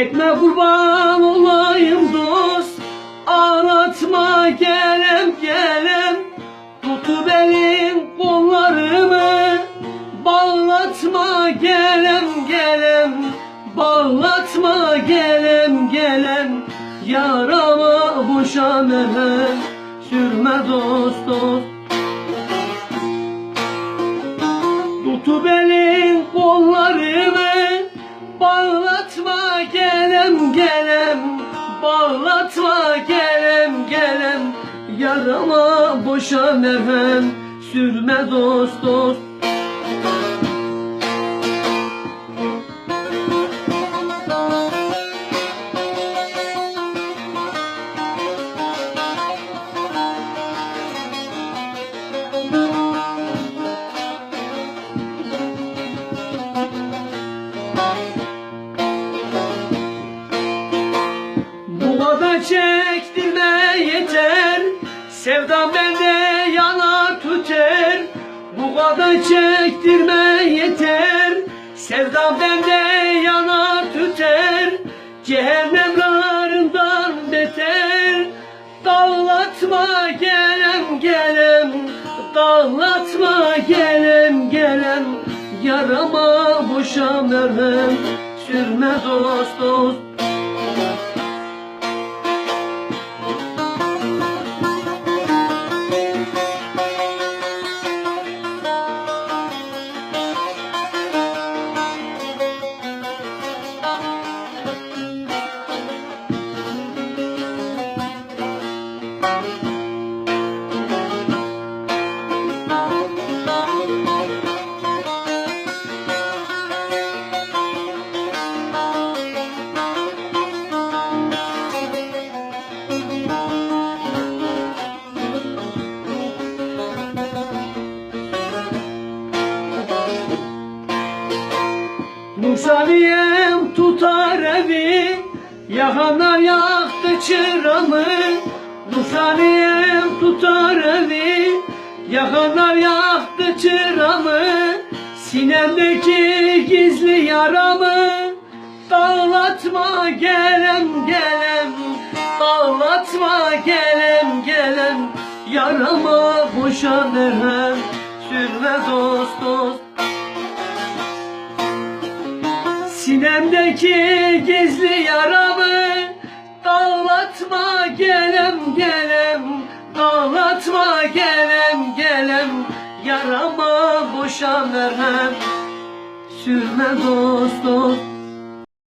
Etme kurban olayım dost Ağlatma gelem gelem Tutup elin kollarımı Bağlatma gelem gelem Bağlatma gelem gelem Yarama boşa merhem. Sürme dost dost. Tutup elin kollarımı Bağlatma gelem gelem. Bağlatma gelem gelem. Yarama boşa merhem. Sürme dost dost Bu kadar çektirme yeter. Sevdam bende yana tüter. Bu kadar çektirme yeter. Sevdam bende yana tüter. Cehennem narından beter. Dağlatma gelem gelem. Dağlatma gelem gelem. Yarama boşa merhem. Sürme dost dost Nursaniyem tutar evi Yakanlar yaktı çıramı Nursaniyem tutar evi Yakanlar yaktı çıramı Sinemdeki gizli yaramı Dağlatma gelem gelem. Dağlatma gelem gelem Yarama boşa merhem Sürme dost dost Sinemdeki gizli yaramı Dağlatma gelem gelem Dağlatma gelem gelem. Yarama boşa merhem Sürme dost dost